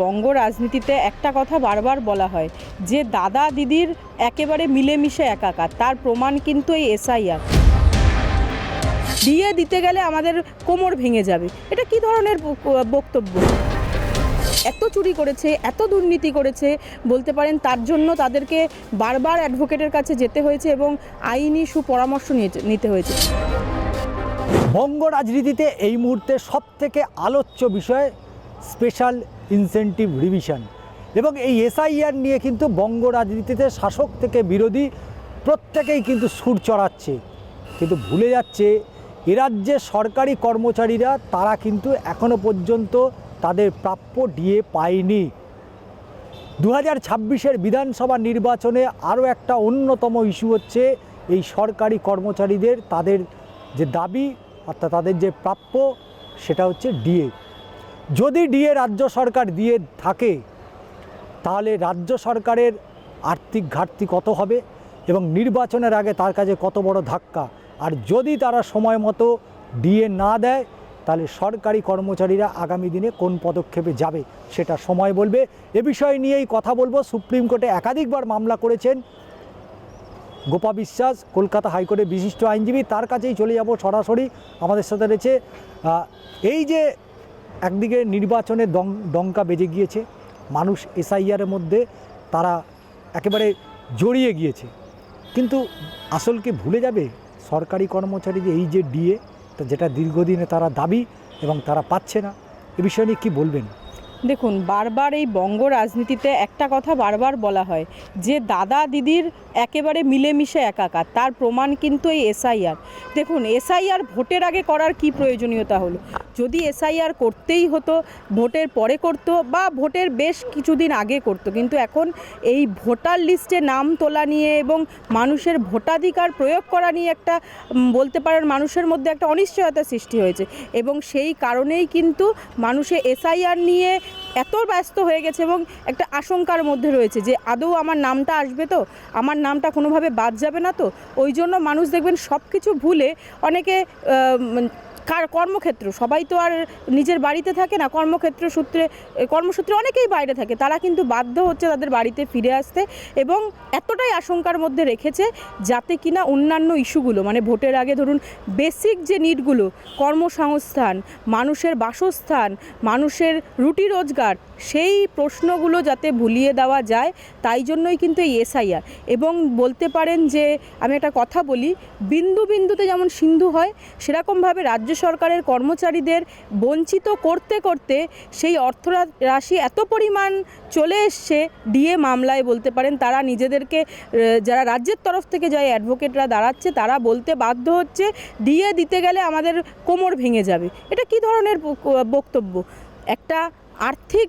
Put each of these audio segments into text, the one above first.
বঙ্গ রাজনীতিতে একটা কথা বারবার বলা হয়, যে দাদা দিদির একেবারে মিলেমিশে একাকার, তার প্রমাণ কিন্তু এই এসআইআর। দিয়ে দিতে গেলে আমাদের কোমর ভেঙে যাবে। এটা কি ধরনের বক্তব্য? এত চুরি করেছে, এত দুর্নীতি করেছে, বলতে পারেন তার জন্য তাদেরকে বারবার অ্যাডভোকেটের কাছে যেতে হয়েছে এবং আইনি সুপরামর্শ নিতে হয়েছে। বঙ্গ রাজনীতিতে এই মুহূর্তে সব থেকে আলোচ্য বিষয় স্পেশাল ইনসেন্টিভ রিভিশন এবং এই এসআইআর নিয়ে কিন্তু বঙ্গ রাজনীতিতে শাসক থেকে বিরোধী প্রত্যেকেই কিন্তু সুর চড়াচ্ছে। কিন্তু ভুলে যাচ্ছে, এ সরকারি কর্মচারীরা তারা কিন্তু এখনও পর্যন্ত তাদের প্রাপ্য ডিএ পায়নি। দু হাজার ছাব্বিশের বিধানসভা নির্বাচনে আরও একটা অন্যতম ইস্যু হচ্ছে, এই সরকারি কর্মচারীদের তাদের যে দাবি অর্থাৎ তাদের যে প্রাপ্য, সেটা হচ্ছে ডিএ। যদি ডিএ রাজ্য সরকার দিয়ে থাকে, তাহলে রাজ্য সরকারের আর্থিক ঘাটতি কত হবে এবং নির্বাচনের আগে তার কাছে কত বড় ধাক্কা? আর যদি তারা সময় মতো ডিএ না দেয়, তাহলে সরকারি কর্মচারীরা আগামী দিনে কোন পদক্ষেপে যাবে সেটা সময় বলবে। এ বিষয় নিয়েই কথা বলব। সুপ্রিম কোর্টে একাধিকবার মামলা করেছেন গোপা বিশ্বাস, কলকাতা হাইকোর্টের বিশিষ্ট আইনজীবী। তার কাছেই চলে যাব সরাসরি। আমাদের সাথে রয়েছে এই যে একদিকে নির্বাচনে ডঙ্কা বেজে গিয়েছে, মানুষ এসআইআরের মধ্যে তারা একেবারে জড়িয়ে গিয়েছে। কিন্তু আসল কি ভুলে যাবে? সরকারি কর্মচারী যে এই যে ডিএ যেটা দীর্ঘদিনে তারা দাবি এবং তারা পাচ্ছে না, এ বিষয় নিয়ে কী বলবেন? দেখুন, বারবার এই বঙ্গ রাজনীতিতে একটা কথা বারবার বলা হয়, যে দাদা দিদির একেবারে মিলেমিশে একাকার, তার প্রমাণ কিন্তু এই এসআইআর। দেখুন, এসআইআর ভোটের আগে করার কি প্রয়োজনীয়তা হলো? যদি এসআইআর করতেই হতো, ভোটের পরে করতো বা ভোটের বেশ কিছুদিন আগে করতো, কিন্তু এখন এই ভোটার লিস্টে নাম তোলা নিয়ে এবং মানুষের ভোটাধিকার প্রয়োগ করা নিয়ে একটা বলতে পারেন মানুষের মধ্যে একটা অনিশ্চয়তা সৃষ্টি হয়েছে। এবং সেই কারণেই কিন্তু মানুষে এসআইআর নিয়ে এত ব্যস্ত হয়ে গেছে এবং একটা আশঙ্কার মধ্যে রয়েছে যে আদৌ আমার নামটা আসবে তো? আমার নামটা কোনোভাবে বাদ যাবে না তো? ওই জন্য মানুষ দেখবেন সব কিছু ভুলে অনেকে কার কর্মক্ষেত্র? সবাই তো আর নিজের বাড়িতে থাকে না, কর্মক্ষেত্র সূত্রে কর্মসূত্রে অনেকেই বাইরে থাকে। তারা কিন্তু বাধ্য হচ্ছে তাদের বাড়িতে ফিরে আসতে এবং এতটাই আশঙ্কার মধ্যে রেখেছে যাতে কিনা অন্যান্য ইস্যুগুলো মানে ভোটের আগে ধরুন বেসিক যে নিডগুলো, কর্মসংস্থান, মানুষের বাসস্থান, মানুষের রুটি রোজগার, সেই প্রশ্নগুলো যাতে ভুলিয়ে দেওয়া যায়, তাই জন্যই কিন্তু এই এসআইআর। এবং বলতে পারেন যে, আমি একটা কথা বলি, বিন্দু বিন্দুতে যেমন সিন্ধু হয়, সেরকমভাবে রাজ্য সরকারের কর্মচারীদের বঞ্চিত করতে করতে সেই অর্থ রাশি এত পরিমাণ চলে এসছে ডিএ মামলায় বলতে পারেন। তারা নিজেদেরকে যারা রাজ্যের তরফ থেকে যায় অ্যাডভোকেটরা দাঁড়াচ্ছে, তারা বলতে বাধ্য হচ্ছে ডিএ দিতে গেলে আমাদের কোমর ভেঙে যাবে। এটা কি ধরনের বক্তব্য? একটা আর্থিক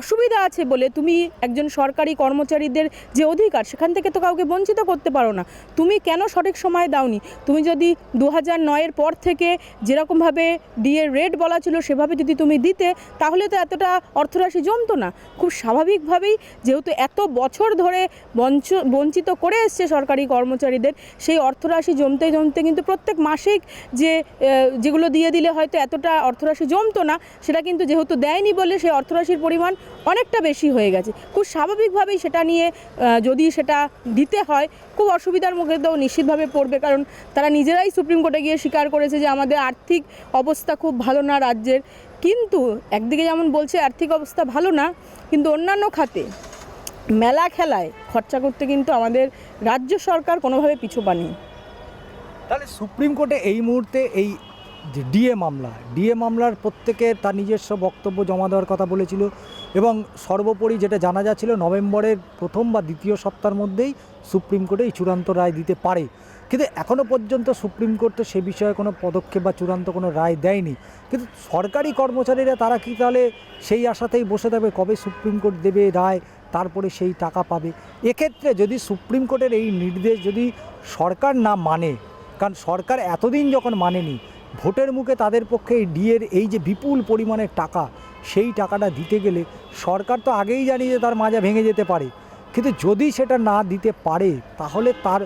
অসুবিধা আছে বলে তুমি একজন সরকারি কর্মচারীদের যে অধিকার, সেখান থেকে তো কাউকে বঞ্চিত করতে পারো না। তুমি কেন সঠিক সময় দাওনি? তুমি যদি দু হাজার নয়ের পর থেকে যেরকমভাবে ডিএর রেট বলা ছিল, সেভাবে যদি তুমি দিতে, তাহলে তো এতটা অর্থরাশি জমতো না। খুব স্বাভাবিকভাবেই যেহেতু এত বছর ধরে বঞ্চ, বঞ্চিত করে এসছে সরকারি কর্মচারীদের, সেই অর্থরাশি জমতে জমতে কিন্তু প্রত্যেক মাসিক যে যেগুলো দিয়ে দিলে হয়তো এতটা অর্থরাশি জমতো না, সেটা কিন্তু যেহেতু দেয়নি বলে সেই অর্থরাশির পরিমাণ অনেকটা বেশি হয়ে গেছে। খুব স্বাভাবিকভাবেই সেটা নিয়ে যদি সেটা দিতে হয়, খুব অসুবিধার মুখে তো নিশ্চিতভাবে পড়বে। কারণ তারা নিজেরাই সুপ্রিম কোর্টে গিয়ে স্বীকার করেছে যে আমাদের আর্থিক অবস্থা খুব ভালো না রাজ্যের। কিন্তু একদিকে যেমন বলছে, আর্থিক অবস্থা ভালো না, কিন্তু অন্যান্য খাতে মেলা খেলায় খরচা করতে কিন্তু আমাদের রাজ্য সরকার কোনোভাবে পিছু পানি। তাহলে সুপ্রিম কোর্টে এই মুহূর্তে এই যে ডিএ মামলা, ডিএ মামলার প্রত্যেকে তার নিজস্ব বক্তব্য জমা দেওয়ার কথা বলেছিল এবং সর্বোপরি যেটা জানা যাচ্ছিল নভেম্বরের প্রথম বা দ্বিতীয় সপ্তাহের মধ্যেই সুপ্রিম কোর্টে এই চূড়ান্ত রায় দিতে পারে। কিন্তু এখনও পর্যন্ত সুপ্রিম কোর্ট তো সে বিষয়ে কোনো পদক্ষেপ বা চূড়ান্ত কোনো রায় দেয়নি। কিন্তু সরকারি কর্মচারীরা তারা কি তাহলে সেই আশাতেই বসে থাকবে? কবে সুপ্রিম কোর্ট দেবে রায়? তারপরে সেই টাকা পাবে? এক্ষেত্রে যদি সুপ্রিম কোর্টের এই নির্দেশ যদি সরকার না মানে কারণ সরকার এতদিন যখন মানেনি ভোটের মুখে তাদের পক্ষে ডিএর এই যে বিপুল পরিমাণের টাকা, সেই টাকাটা দিতে গেলে সরকার তো আগেই জানি যে তার মাজা ভেঙে যেতে পারে। কিন্তু যদি সেটা না দিতে পারে, তাহলে তার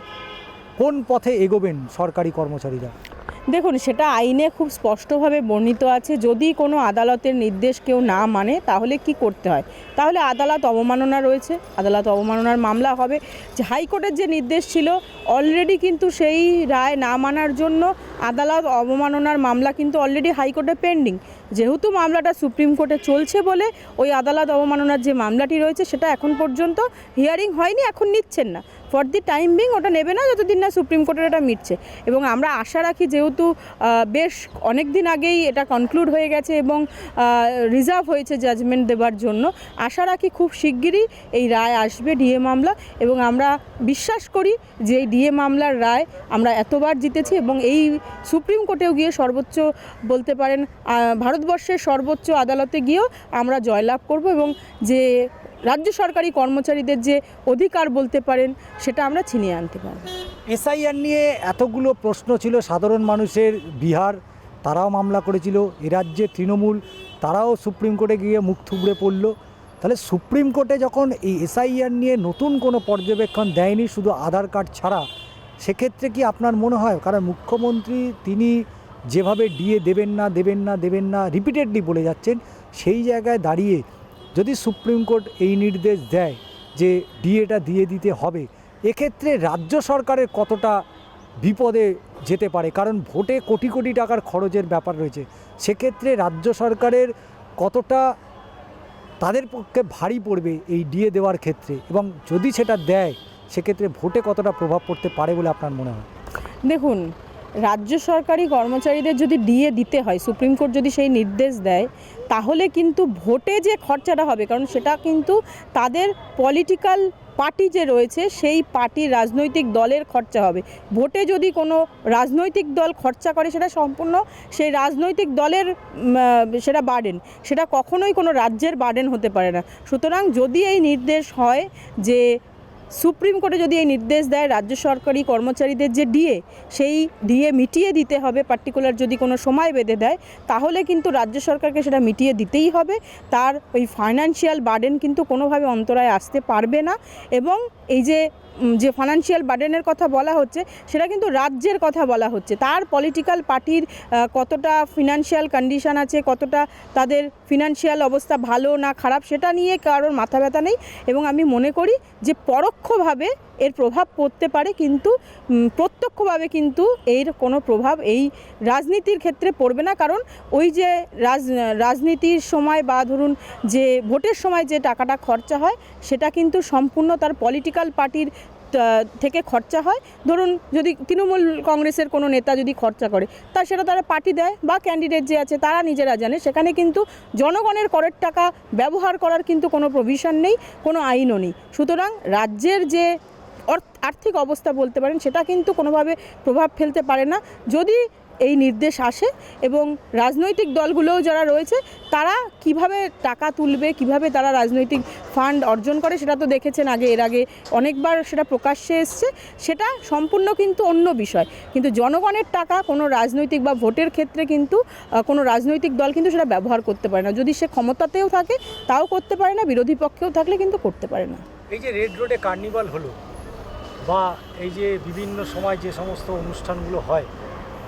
কোন পথে এগোবেন সরকারি কর্মচারীরা? দেখুন, সেটা আইনে খুব স্পষ্টভাবে বর্ণিত আছে। যদি কোনো আদালতের নির্দেশ কেউ না মানে তাহলে কি করতে হয়? তাহলে আদালত অবমাননা রয়েছে, আদালত অবমাননার মামলা হবে। যে হাইকোর্টের যে নির্দেশ ছিল অলরেডি কিন্তু সেই রায় না মানার জন্য আদালত অবমাননার মামলা কিন্তু অলরেডি হাইকোর্টে পেন্ডিং যেহেতু মামলাটা সুপ্রিম কোর্টে চলছে বলে, ওই আদালত অবমাননার যে মামলাটি রয়েছে, সেটা এখন পর্যন্ত হিয়ারিং হয়নি, এখন নিচ্ছেন না। ফর দি টাইম বিং ওটা নেবে না, যতদিন না সুপ্রিম কোর্টের এটা মিটছে। এবং আমরা আশা রাখি যেহেতু বেশ অনেক দিন আগেই এটা কনক্লুড হয়ে গেছে এবং রিজার্ভ হয়েছে জাজমেন্ট দেবার জন্য। আশা রাখি খুব শিগগিরই এই রায় আসবে ডিএ মামলা এবং আমরা বিশ্বাস করি যে এই ডিএ মামলার রায় আমরা এতবার জিতেছি এবং এই সুপ্রিম কোর্টেও গিয়ে সর্বোচ্চ বলতে পারেন ভারতবর্ষের সর্বোচ্চ আদালতে গিয়েও আমরা জয়লাভ করব এবং যে রাজ্য সরকারি কর্মচারীদের যে অধিকার বলতে পারেন, সেটা আমরা ছিনিয়ে আনতে পারব। এসআইআর নিয়ে এতগুলো প্রশ্ন ছিল, সাধারণ মানুষের বিহার, তারাও মামলা করেছিল, এ রাজ্যে তৃণমূল, তারাও সুপ্রিম কোর্টে গিয়ে মুখ থুবড়ে পড়ল। তাহলে সুপ্রিম কোর্টে যখন এই এসআইআর নিয়ে নতুন কোনো পর্যবেক্ষণ দেয়নি শুধু আধার কার্ড ছাড়া, সেক্ষেত্রে কি আপনার মনে হয়? কারণ মুখ্যমন্ত্রী তিনি যেভাবে ডিএ দেবেন না দেবেন না দেবেন না, রিপিটেডলি বলে যাচ্ছেন, সেই জায়গায় দাঁড়িয়ে যদি সুপ্রিম কোর্ট এই নির্দেশ দেয় যে ডিএটা দিয়ে দিতে হবে, এক্ষেত্রে রাজ্য সরকারের কতটা বিপদে যেতে পারে? কারণ ভোটে কোটি কোটি টাকার খরচের ব্যাপার রয়েছে। সেক্ষেত্রে রাজ্য সরকারের কতটা তাদের পক্ষে ভারী পড়বে এই ডিএ দেওয়ার ক্ষেত্রে? এবং যদি সেটা দেয়, সেক্ষেত্রে ভোটে কতটা প্রভাব পড়তে পারে বলে আপনার মনে হয়? দেখুন রাজ্য সরকারি কর্মচারীদের যদি ডিএ দিতে হয়, সুপ্রিম কোর্ট যদি সেই নির্দেশ দেয়, তাহলে কিন্তু ভোটে যে খরচাটা হবে, কারণ সেটা কিন্তু তাদের পলিটিক্যাল পার্টি যে রয়েছে, সেই পার্টির রাজনৈতিক দলের খরচা হবে। ভোটে যদি কোনো রাজনৈতিক দল খরচা করে, সেটা সম্পূর্ণ সেই রাজনৈতিক দলের সেটা বার্ডেন সেটা কখনোই কোনো রাজ্যের বার্ডেন হতে পারে না। সুতরাং যদি এই নির্দেশ হয় যে সুপ্রিম কোর্টে যদি এই নির্দেশ দেয়, রাজ্য সরকারি কর্মচারীদের যে ডিএ, সেই ডিএ মিটিয়ে দিতে হবে। পার্টিকুলার যদি কোনো সময় বেঁধে দেয়, তাহলে কিন্তু রাজ্য সরকারকে সেটা মিটিয়ে দিতেই হবে। তার ওই ফাইন্যান্সিয়াল বার্ডেন কিন্তু কোনোভাবে অন্তরায় আসতে পারবে না। এবং এই যে যে ফাইন্যান্সিয়াল বার্ডেনের কথা বলা হচ্ছে, সেটা কিন্তু রাজ্যের কথা বলা হচ্ছে। তার পলিটিক্যাল পার্টির কতটা ফিনান্সিয়াল কন্ডিশন আছে, কতটা তাদের ফিনান্সিয়াল অবস্থা ভালো না খারাপ, সেটা নিয়ে কারোর মাথা ব্যথা নেই। এবং আমি মনে করি যে পরোক্ষভাবে এর প্রভাব পড়তে পারে, কিন্তু প্রত্যক্ষভাবে কিন্তু এর কোনো প্রভাব এই রাজনীতির ক্ষেত্রে পড়বে না। কারণ ওই যে রাজ, রাজনীতির সময় বা ধরুন যে ভোটের সময় যে টাকাটা খরচা হয়, সেটা কিন্তু সম্পূর্ণ তার পলিটিক্যাল পার্টির থেকে খরচা হয়। ধরুন যদি তৃণমূল কংগ্রেসের কোনো নেতা যদি খরচা করে, তা সেটা তারা পার্টি দেয় বা ক্যান্ডিডেট যে আছে তারা নিজেরা জানে। সেখানে কিন্তু জনগণের করের টাকা ব্যবহার করার কিন্তু কোনো প্রভিশন নেই, কোনো আইনও নেই। সুতরাং রাজ্যের যে আর্থিক অবস্থা বলতে পারেন, সেটা কিন্তু কোনোভাবে প্রভাব ফেলতে পারে না। যদি এই নির্দেশ আসে এবং রাজনৈতিক দলগুলোও যারা রয়েছে, তারা কীভাবে টাকা তুলবে, কীভাবে তারা রাজনৈতিক ফান্ড অর্জন করে সেটা তো দেখেছেন আগে, এর আগে অনেকবার সেটা প্রকাশ্যে এসছে। সেটা সম্পূর্ণ কিন্তু অন্য বিষয়। কিন্তু জনগণের টাকা কোনো রাজনৈতিক বা ভোটের ক্ষেত্রে কিন্তু কোনো রাজনৈতিক দল কিন্তু সেটা ব্যবহার করতে পারে না। যদি সে ক্ষমতাতেও থাকে, তাও করতে পারে না, বিরোধী পক্ষেও থাকলে কিন্তু করতে পারে না। এই যে রেড রোডে কার্নিভাল হলো, বা এই যে বিভিন্ন সময় যে সমস্ত অনুষ্ঠানগুলো হয়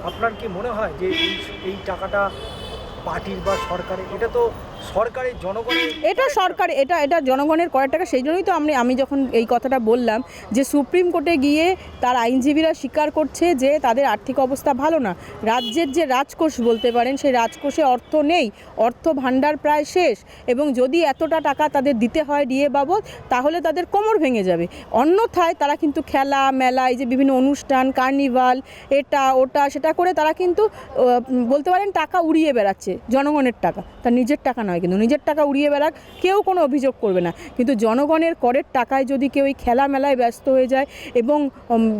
আপনার কি মনে হয় যে এই এই টাকাটা পার্টির বা সরকারের? এটা তো সরকারের এটা সরকার, এটা এটা জনগণের করার টাকা, সেই জন্যই তো আমি আমি যখন এই কথাটা বললাম যে সুপ্রিম কোর্টে গিয়ে তার আইনজীবীরা স্বীকার করছে যে তাদের আর্থিক অবস্থা ভালো না। রাজ্যের যে রাজকোষ বলতে পারেন, সেই রাজকোষে অর্থ নেই, অর্থ ভাণ্ডার প্রায় শেষ, এবং যদি এতটা টাকা তাদের দিতে হয় ডিএ বাবদ, তাহলে তাদের কোমর ভেঙে যাবে। অন্যথায় তারা কিন্তু খেলা, মেলা, এই যে বিভিন্ন অনুষ্ঠান, কার্নিভাল, এটা, ওটা, সেটা করে তারা কিন্তু বলতে পারেন টাকা উড়িয়ে বেড়াচ্ছে, জনগণের টাকা, তার নিজের টাকা নয়, কিন্তু নিজের টাকা উড়িয়ে বেড়াক, কেউ কোনো অভিযোগ করবে না। কিন্তু জনগণের করের টাকায় যদি কেউ এই খেলা মেলায় ব্যস্ত হয়ে যায় এবং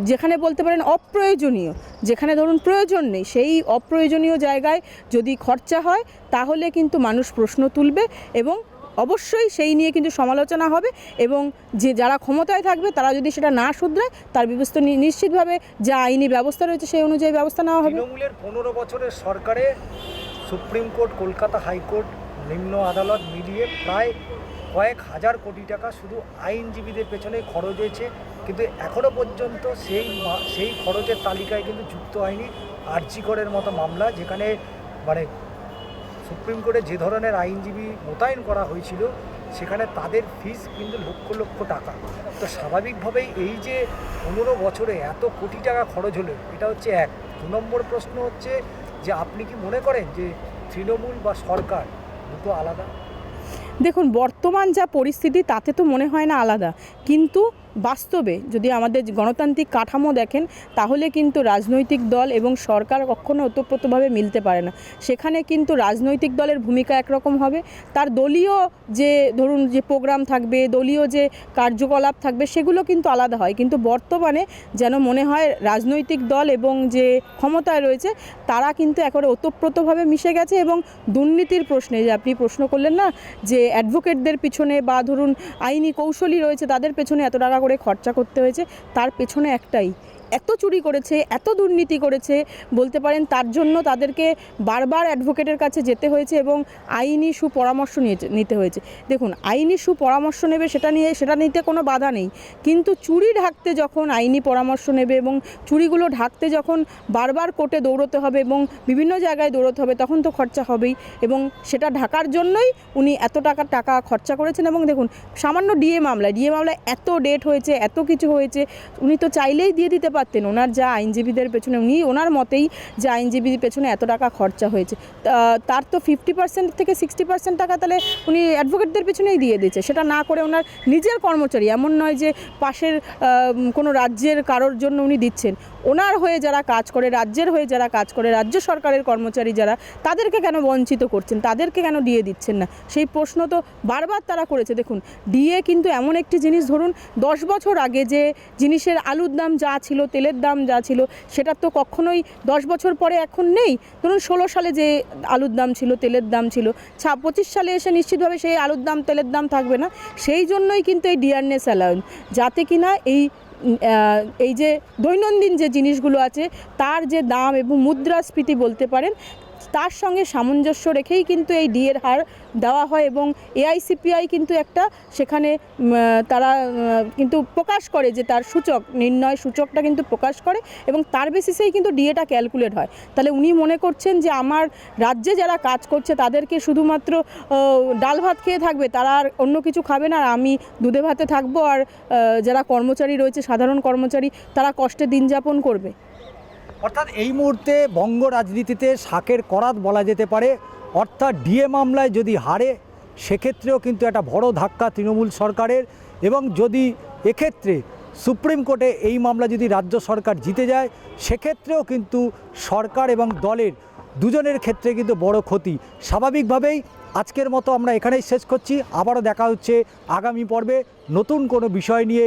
যেখানে বলতে পারেন অপ্রয়োজনীয়, যেখানে ধরুন প্রয়োজন নেই, সেই অপ্রয়োজনীয় জায়গায় যদি খরচা হয়, তাহলে কিন্তু মানুষ প্রশ্ন তুলবে এবং অবশ্যই সেই নিয়ে কিন্তু সমালোচনা হবে এবং যে যারা ক্ষমতায় থাকবে, তারা যদি সেটা না শুধরায়, তার ব্যবস্থা নি- নিশ্চিতভাবে যা আইনি ব্যবস্থা রয়েছে সেই অনুযায়ী ব্যবস্থা নেওয়া হবে। তৃণমূলের পনেরো বছরের সরকারে সুপ্রিম কোর্ট, কলকাতা হাইকোর্ট নিম্ন আদালত মিলিয়ে প্রায় কয়েক হাজার কোটি টাকা শুধু আইনজীবীদের পেছনে খরচ হয়েছে। কিন্তু এখনও পর্যন্ত সেই সেই খরচের তালিকায় কিন্তু যুক্ত হয়নি আর্জিকরের মতো মামলা, যেখানে মানে সুপ্রিম কোর্টে যে ধরনের আইনজীবী মোতায়েন করা হয়েছিল, সেখানে তাদের ফিস কিন্তু লক্ষ লক্ষ টাকা। তো স্বাভাবিকভাবেই এই যে পনেরো বছরে এত কোটি টাকা খরচ হলো, এটা হচ্ছে এক। দু নম্বর প্রশ্ন হচ্ছে যে, আপনি কি মনে করেন যে তৃণমূল বা সরকার দুটো আলাদা। দেখুন বর্তমান যা পরিস্থিতি তাতে তো মনে হয় না আলাদা। কিন্তু বাস্তবে যদি আমাদের গণতান্ত্রিক কাঠামো দেখেন, তাহলে কিন্তু রাজনৈতিক দল এবং সরকার কখনো ওতপ্রোতভাবে মিলতে পারে না। সেখানে কিন্তু রাজনৈতিক দলের ভূমিকা একরকম হবে। তার দলীয় যে, ধরুন যে প্রোগ্রাম থাকবে, দলীয় যে কার্যকলাপ থাকবে, সেগুলো কিন্তু আলাদা হয়। কিন্তু বর্তমানে যেন মনে হয় রাজনৈতিক দল এবং যে ক্ষমতায় রয়েছে, তারা কিন্তু একেবারে ওতপ্রোতভাবে মিশে গেছে এবং দুর্নীতির প্রশ্নে, যে আপনি প্রশ্ন করলেন না, যে অ্যাডভোকেটদের পিছনে বা ধরুন আইনি কৌশলী রয়েছে তাদের পেছনে এত টাকা খরচা করতে হয়েছে তার পেছনে একটাই এত চুরি করেছে, এত দুর্নীতি করেছে, বলতে পারেন তার জন্য তাদেরকে বারবার অ্যাডভোকেটের কাছে যেতে হয়েছে এবং আইনি সুপরামর্শ নিতে হয়েছে। দেখুন, আইনি সুপরামর্শ নেবে সেটা নিয়ে, সেটা নিতে কোনো বাধা নেই। কিন্তু চুরি ঢাকতে যখন আইনি পরামর্শ নেবে এবং চুরিগুলো ঢাকতে যখন বারবার কোর্টে দৌড়তে হবে এবং বিভিন্ন জায়গায় দৌড়তে হবে, তখন তো খরচা হবেই এবং সেটা ঢাকার জন্যই উনি এত টাকা টাকা খরচা করেছেন এবং দেখুন, সামান্য ডিএ মামলায় ডিএ মামলায় এত ডেট হয়েছে, এত কিছু হয়েছে, উনি তো চাইলেই দিয়ে দিতে পারতেন। ওনার যা আইনজীবীদের পেছনে, উনি ওনার মতেই যে আইনজীবীদের পেছনে এত টাকা খরচা হয়েছে। তার তো ফিফটি পার্সেন্ট থেকে সিক্সটি পার্সেন্ট টাকা তাহলে উনি অ্যাডভোকেটদের পেছনেই দিয়ে দিয়েছে। সেটা না করে ওনার নিজের কর্মচারী, এমন নয় যে পাশের কোনো রাজ্যের কারোর জন্য উনি দিচ্ছেন। ওনার হয়ে যারা কাজ করে, রাজ্যের হয়ে যারা কাজ করে, রাজ্য সরকারের কর্মচারী যারা, তাদেরকে কেন বঞ্চিত করছেন? তাদেরকে কেন দিয়ে দিচ্ছেন না? সেই প্রশ্ন তো বারবার তারা করেছে। দেখুন ডিএ কিন্তু এমন একটি জিনিস ধরুন, দশ বছর আগে যে জিনিসের আলুর দাম যা ছিল, তেলের দাম যা ছিল, সেটা তো কখনোই দশ বছর পরে এখন নেই। ধরুন, ষোলো সালে যে আলুর দাম ছিল, তেলের দাম ছিল, ছা, পঁচিশ সালে এসে নিশ্চিতভাবে সেই আলুর দাম, তেলের দাম থাকবে না। সেই জন্যই কিন্তু এই ডিয়ারনেস অ্যালাউন্স যাতে কিনা এই এই যে দৈনন্দিন যে জিনিসগুলো আছে তার যে দাম এবং মুদ্রাস্ফীতি বলতে পারেন তার সঙ্গে সামঞ্জস্য রেখেই কিন্তু এই ডিএর হার দেওয়া হয় এবং এআইসিপিআই কিন্তু একটা সেখানে তারা কিন্তু প্রকাশ করে যে তার সূচক, নির্ণয় সূচকটা কিন্তু প্রকাশ করে এবং তার বেসিসেই কিন্তু ডিএটা ক্যালকুলেট হয়। তাহলে উনি মনে করছেন যে আমার রাজ্যে যারা কাজ করছে তাদেরকে শুধুমাত্র ডাল ভাত খেয়ে থাকবে, তারা আর অন্য কিছু খাবে না, আর আমি দুধে ভাতে থাকব, আর যারা কর্মচারী রয়েছে, সাধারণ কর্মচারী, তারা কষ্টে দিন যাপন করবে। অর্থাৎ এই মুহূর্তে বঙ্গ রাজনীতিতে শাকের করাত বলা যেতে পারে। অর্থাৎ ডিএ মামলায় যদি হারে, সেক্ষেত্রেও কিন্তু একটা বড় ধাক্কা তৃণমূল সরকারের এবং যদি এক্ষেত্রে সুপ্রিম কোর্টে এই মামলা যদি রাজ্য সরকার জিতে যায়, সেক্ষেত্রেও কিন্তু সরকার এবং দলের দুজনের ক্ষেত্রে কিন্তু বড় ক্ষতি। স্বাভাবিকভাবেই আজকের মতো আমরা এখানেই শেষ করছি। আবারও দেখা হচ্ছে আগামী পর্বে নতুন কোনো বিষয় নিয়ে।